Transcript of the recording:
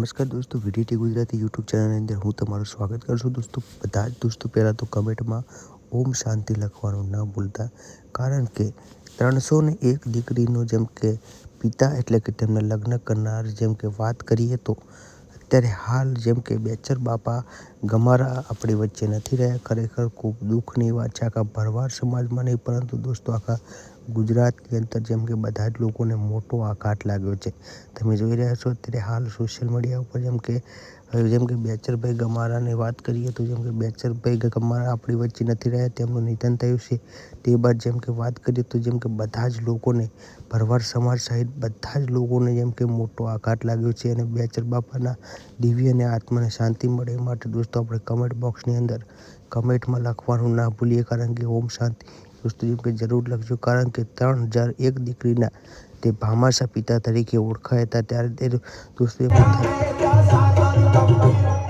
નમસ્કાર દોસ્તો, VDT Gujarati YouTube ચેનલની અંદર હું તમારું સ્વાગત કરું છું. દોસ્તો, બધા જ દોસ્તો પહેલાં તો કમેન્ટમાં ઓમ શાંતિ લખવાનું ન ભૂલતા, કારણ કે ત્રણસો ને એક દીકરીનો જેમ કે પિતા એટલે કે તેમના લગ્ન કરનાર જેમ કે વાત કરીએ તો અત્યારે હાલ જેમ કે બેચર બાપા ગમારા આપણી વચ્ચે નથી રહ્યા. ખરેખર ખૂબ દુઃખની વાત છે. આખા ભરવાડ સમાજમાં નહીં, પરંતુ દોસ્તો, આખા ગુજરાતની અંદર જેમ કે બધા જ લોકોને મોટો આઘાત લાગ્યો છે. તમે જોઈ રહ્યા છો અત્યારે હાલ સોશિયલ મીડિયા ઉપર જેમ કે જેમ કે બેચરભાઈ ગમારાની વાત કરીએ તો જેમ કે બેચરભાઈ ગમારા આપણી વચ્ચે નથી રહ્યા, તેમનું નિધન થયું છે. તે બાદ જેમ કે વાત કરીએ તો જેમ કે બધા જ લોકોને, ભરવાડ સમાજ સહિત બધા જ લોકોને જેમ કે મોટો આઘાત લાગ્યો છે અને બેચર બાપાના દિવ્ય અને આત્માને શાંતિ મળે માટે દોસ્તો આપણે કમેન્ટ બોક્સની અંદર કમેન્ટમાં લખવાનું ના ભૂલીએ કારણ કે ઓમ શાંતિ. જેમ કે જરૂર લખજો. કારણ કે ત્રણ હજાર એક દીકરીના તે ભામાસા પિતા તરીકે ઓળખાયા હતા. ત્યારે તે થાય.